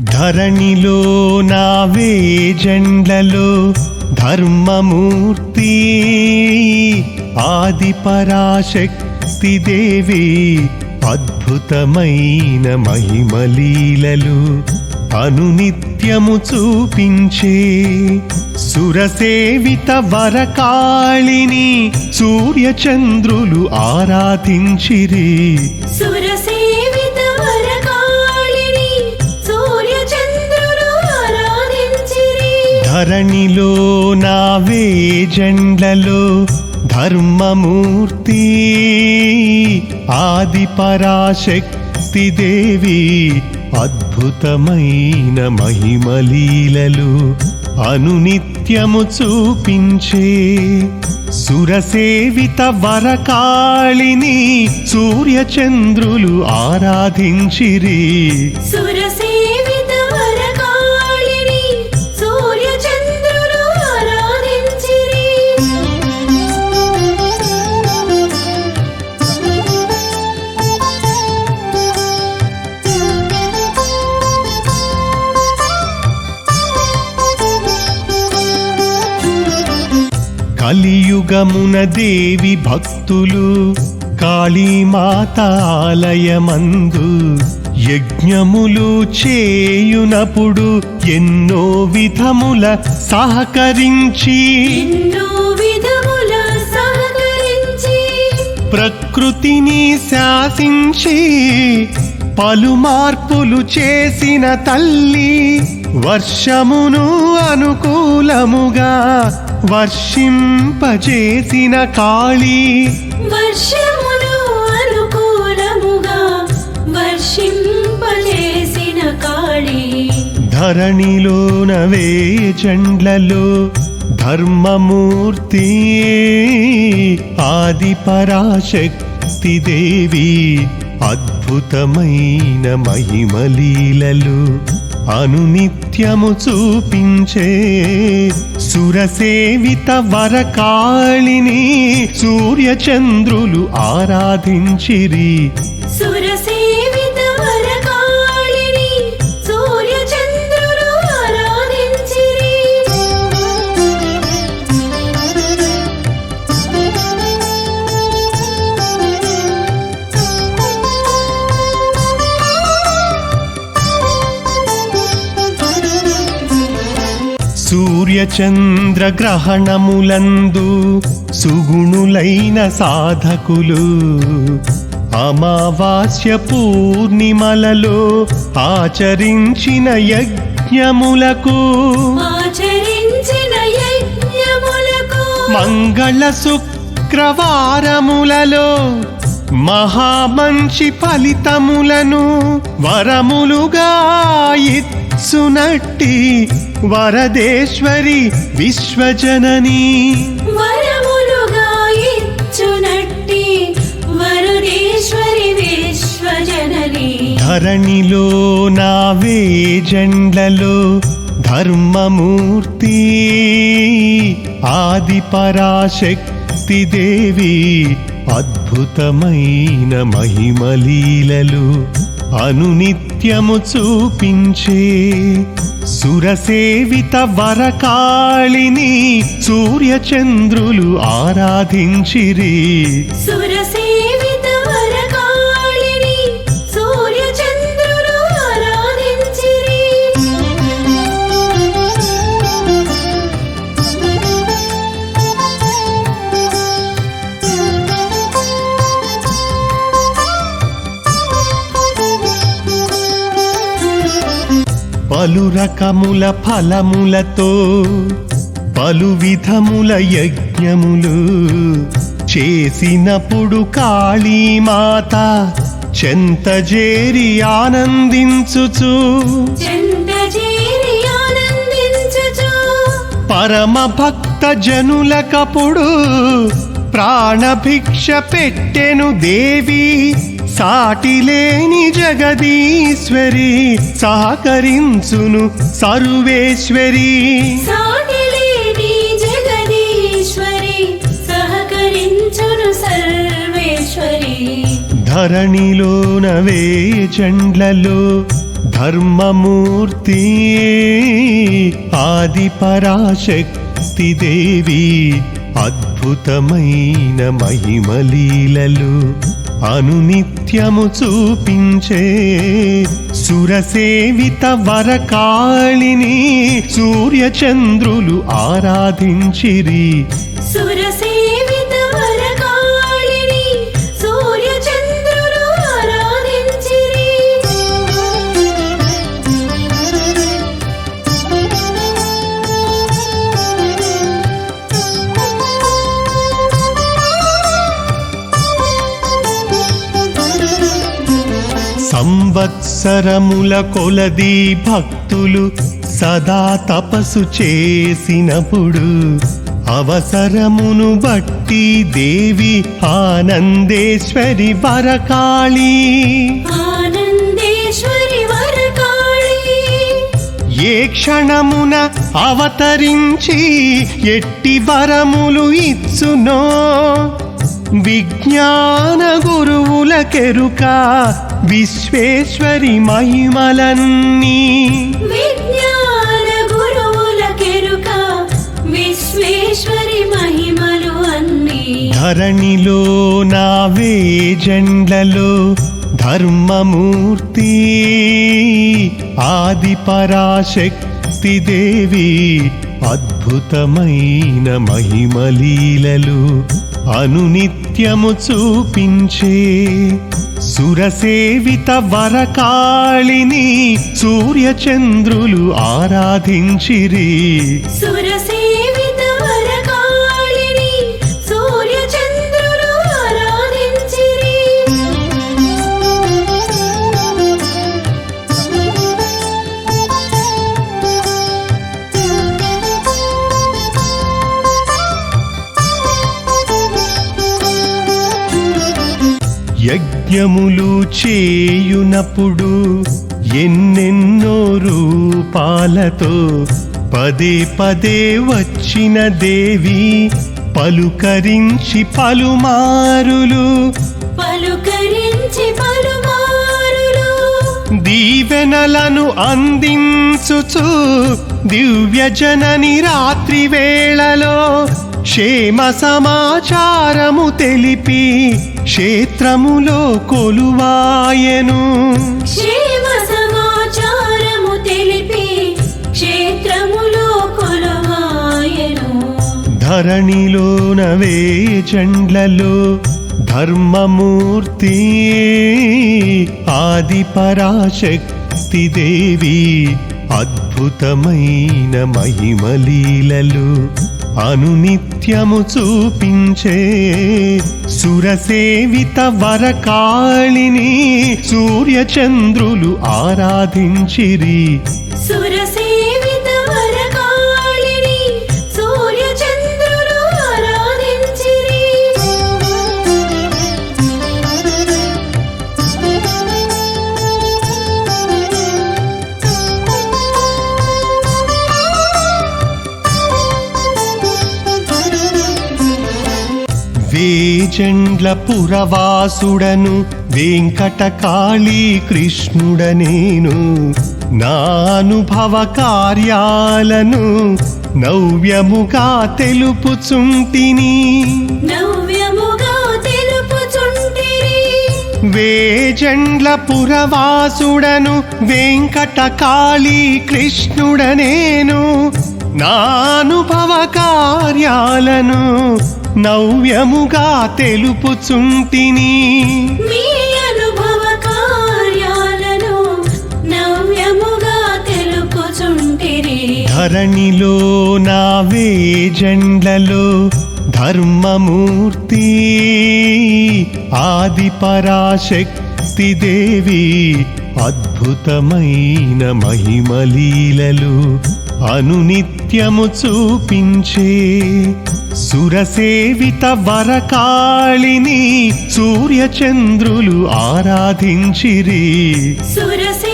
ధరణిలో నావే జండ్లలో ధర్మమూర్తి. ఆది పరాశక్తి దేవి అద్భుతమైన మహిమలీలలు అనునిత్యము చూపించే. సురసేవిత వరకాళిని సూర్యచంద్రులు ఆరాధించిరి. సురసే ధరణిలో నావే జండ్లలో ధర్మమూర్తి. ఆది పరాశక్తి దేవి అద్భుతమైన మహిమలీలలు అనునిత్యము చూపించే. సురసేవిత వరకాళిని సూర్యచంద్రులు ఆరాధించిరి. సురసేవిత కలియుగమున దేవి భక్తులు కాళీమాత ఆలయమందు యజ్ఞములు చేయునప్పుడు ఎన్నో విధముల సహకరించి ప్రకృతిని శాసించి పలు మార్పులు చేసిన తల్లి వర్షమును అనుకూలముగా వర్షింపజేసిన కాళీ. వర్షమును అనుకూలముగా వర్షింపజేసిన కాళీ. ధరణిలోనవే జండ్లలో ధర్మమూర్తి ఆది పరాశక్తి దేవి అద్భుతమైన మహిమలీలలు. అనునిత్యము చూపించే సురసేవిత వరకాళిని సూర్యచంద్రులు ఆరాధించిరి. సూర్యచంద్ర గ్రహణములందు సుగుణులైన సాధకులు. అమావాస్య పూర్ణిమలలో ఆచరించిన యజ్ఞములకు. మంగళ శుక్రవారములలో మహామంచి ఫలితములను వరములుగా ఇచ్చునట్టి వరదేశ్వరి విశ్వజనని. వరములుగా ఇచ్చునట్టి వరుడేశ్వరి విశ్వజనని. ధరణిలో నావే జండ్లలో ధర్మమూర్తి. ఆది పరాశక్తి దేవి అద్భుతమైన మహిమలీలలు. నిత్యము చూపించే సురసేవిత వరకాళిని సూర్యచంద్రులు ఆరాధించిరి. సురసే పలు రకముల ఫలములతో పలు విధముల యజ్ఞములు చేసినప్పుడు కాళీమాత చెంతజేరి ఆనందించుచు. చెంత చేరి ఆనందించుచు. పరమ భక్త జనులకప్పుడు ప్రాణభిక్ష పెట్టెను దేవి. సాటిలేని జగదీశ్వరి సహకరించును సర్వేశ్వరి. సాటిలేని జగదీశ్వరి సహకరించును సర్వేశ్వరి. ధరణిలోనవే చండ్లలో ధర్మమూర్తి ఆది పరాశక్తి దేవి అద్భుతమైన మహిమలీలలు అనునిత్యము చూపించే సురసేవిత వరకాళిని సూర్యచంద్రులు ఆరాధించిరి. సురసే సంవత్సరముల కొలది భక్తులు సదా తపస్సు చేసినప్పుడు అవసరమును బట్టి దేవి ఆనందేశ్వరి వరకాళి. ఏ క్షణమున అవతరించి ఎట్టి వరములు ఇచ్చునో? విజ్ఞాన గురువుల కెరుక విశ్వేశ్వరి మహిమలన్నీ. విజ్ఞాన గురువుల కెరుక విశ్వేశ్వరి మహిమలు అన్నీ. ధరణిలో నావే జండ్లలో ధర్మమూర్తి. ఆది పరాశక్తి దేవి అద్భుతమైన మహిమలీలలు అనునిత్యము చూపించే సురసేవిత వరకాళిని సూర్యచంద్రులు ఆరాధించిరి. సురసే యజ్ఞములు చేయునప్పుడు ఎన్నెన్నో రూపాలతో పదే పదే వచ్చిన దేవి పలుకరించి పలుమారులు. పలుకరించి పలుమారులు. దీవెనలను అందించుచు దివ్య జనని రాత్రి వేళలో క్షేమ సమాచారము తెలిపి క్షేత్రములో కొలువాయను. క్షేమ సమాచారము తెలిపి క్షేత్రములో కొలవాయను. ధరణిలోనవే చండ్లలో ధర్మమూర్తి ఆది పరాశక్తి దేవి అద్భుతమైన మహిమలీలలు అనునిత్యము చూపించే సురసేవిత వరకాళిని సూర్యచంద్రులు ఆరాధించిరి. వేజండ్ల పురవాసుడను వెంకటకాళీ కృష్ణుడనేను. నా అనుభవ కార్యాలను నవ్యముగా తెలుపుచుంటిని. వేజండ్ల పురవాసుడను వెంకటకాళీ కృష్ణుడనేను. నా అనుభవ కార్యాలను నవ్యముగా తెలుపుచుంటిని. మీ అనుభవ కార్యాలను నవ్యముగా తెలుపుచుంటిరి. ధరణిలో నావే జండ్లలో ధర్మమూర్తి ఆది పరాశక్తి దేవి అద్భుతమైన మహిమలీలలు అనునిత్యము చూపించే సురసేవిత వరకాళిని సూర్యచంద్రులు ఆరాధించిరి. సురసే